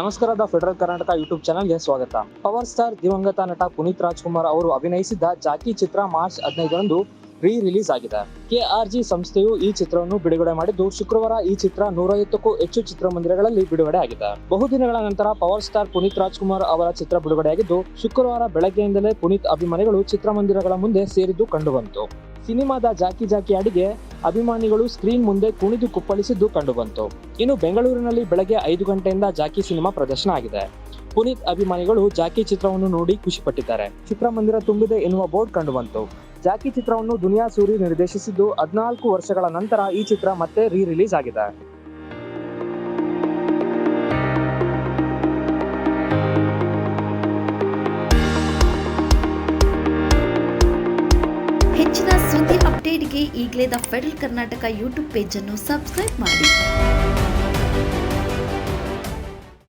ನಮಸ್ಕಾರ, the Federal Karnataka YouTube ಚಾನಲ್ಗೆ ಸ್ವಾಗತ. ಪವರ್ ಸ್ಟಾರ್ ದಿವಂಗತ ನಟ ಪುನೀತ್ ರಾಜ್ಕುಮಾರ್ ಅವರು ಅಭಿನಯಿಸಿದ್ದ ಜಾಕಿ ಚಿತ್ರ ಮಾರ್ಚ್ ಹದಿನೈದರಂದು ರೀ ರಿಲೀಸ್ ಆಗಿದೆ ಕೆಆರ್ಜಿ ಸಂಸ್ಥೆಯು ಈ ಚಿತ್ರವನ್ನು ಬಿಡುಗಡೆ ಮಾಡಿದ್ದು, ಶುಕ್ರವಾರ ಈ ಚಿತ್ರ ನೂರೈವತ್ತಕ್ಕೂ ಹೆಚ್ಚು ಚಿತ್ರಮಂದಿರಗಳಲ್ಲಿ ಬಿಡುಗಡೆ ಆಗಿದೆ. ಬಹುದಿನಗಳ ನಂತರ ಪವರ್ ಸ್ಟಾರ್ ಪುನೀತ್ ರಾಜ್ಕುಮಾರ್ ಅವರ ಚಿತ್ರ ಬಿಡುಗಡೆಯಾಗಿದ್ದು, ಶುಕ್ರವಾರ ಬೆಳಗ್ಗೆಯಿಂದಲೇ ಪುನೀತ್ ಅಭಿಮಾನಿಗಳು ಚಿತ್ರಮಂದಿರಗಳ ಮುಂದೆ ಸೇರಿದ್ದು ಕಂಡುಬಂತು. ಸಿನಿಮಾದ ಜಾಕಿ ಜಾಕಿ ಹಾಡಿಗೆ ಅಭಿಮಾನಿಗಳು ಸ್ಕ್ರೀನ್ ಮುಂದೆ ಕುಣಿದು ಕುಪ್ಪಳಿಸಿದ್ದು ಕಂಡುಬಂತು. ಇನ್ನು ಬೆಂಗಳೂರಿನಲ್ಲಿ ಬೆಳಗ್ಗೆ ಐದು ಗಂಟೆಯಿಂದ ಜಾಕಿ ಸಿನಿಮಾ ಪ್ರದರ್ಶನ ಆಗಿದೆ. ಪುನೀತ್ ಅಭಿಮಾನಿಗಳು ಜಾಕಿ ಚಿತ್ರವನ್ನು ನೋಡಿ ಖುಷಿಪಟ್ಟಿದ್ದಾರೆ. ಚಿತ್ರಮಂದಿರ ತುಂಬಿದೆ ಎನ್ನುವ ಬೋರ್ಡ್ ಕಂಡುಬಂತು. ಜಾಕಿ ಚಿತ್ರವನ್ನು ದುನಿಯಾ ಸೂರಿ ನಿರ್ದೇಶಿಸಿದ್ದು ಹದಿನಾಲ್ಕು ವರ್ಷಗಳ ನಂತರ ಈ ಚಿತ್ರ ಮತ್ತೆ ರೀ ರಿಲೀಸ್ ಆಗಿದೆ. ಅಪ್ಡೇಟ್ಗೆ ಈಗಲೇ ದ ಫೆಡರಲ್ ಕರ್ನಾಟಕ ಯೂಟ್ಯೂಬ್ ಪೇಜನ್ನು ಸಬ್ಸ್ಕ್ರೈಬ್ ಮಾಡಿ.